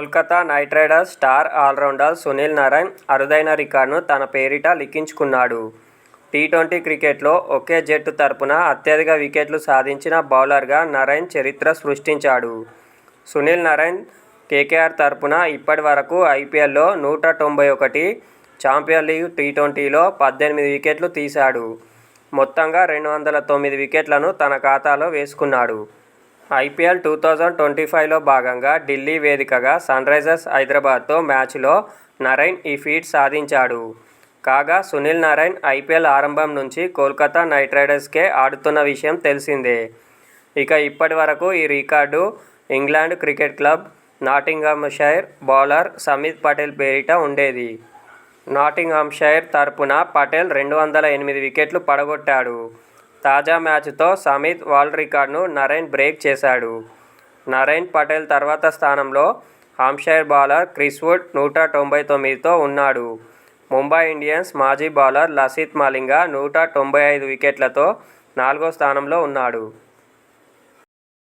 Kolkata Knight Riders star all rounder Sunil Narine అరుదైన రికార్డును తన పేరిట లిఖించుకున్నాడు. టీ ట్వంటీ క్రికెట్లో ఒకే జట్టు తరపున అత్యధిక వికెట్లు సాధించిన బౌలర్గా నరైన్ చరిత్ర సృష్టించాడు. సునీల్ నారాయణ్ కేకేఆర్ తరపున ఇప్పటివరకు ఐపీఎల్లో నూట తొంభై ఒకటి ఛాంపియన్ లీగ్ టీ ట్వంటీలో పద్దెనిమిది వికెట్లు తీశాడు. మొత్తంగా రెండు వందల తొమ్మిది వికెట్లను తన ఖాతాలో వేసుకున్నాడు. ఐపీఎల్ టూ థౌజండ్ ట్వంటీ ఫైవ్లో భాగంగా ఢిల్లీ వేదికగా సన్రైజర్స్ హైదరాబాద్తో మ్యాచ్లో నరైన్ ఈ ఫీట్ సాధించాడు. కాగా సునీల్ నారాయణ్ ఐపీఎల్ ఆరంభం నుంచి కోల్కతా నైట్ రైడర్స్కే ఆడుతున్న విషయం తెలిసిందే. ఇక ఇప్పటి వరకు ఈ record England cricket club Nottinghamshire bowler Samit Patel పేరిట ఉండేది. నాటింగ్హామ్షైర్ తరపున పటేల్ రెండు వందల ఎనిమిది వికెట్లు పడగొట్టాడు. తాజా మ్యాచ్తో సమీత్ వరల్డ్ రికార్డును నరైన్ బ్రేక్ చేశాడు. నరైన్ పటేల్ తర్వాత స్థానంలో హాంషైర్ బౌలర్ క్రిస్వుడ్ నూట తొంభై తొమ్మిదితో ఉన్నాడు. ముంబై ఇండియన్స్ మాజీ బౌలర్ లసిత్ మలింగ నూట తొంభై ఐదు వికెట్లతో నాలుగో స్థానంలో ఉన్నాడు.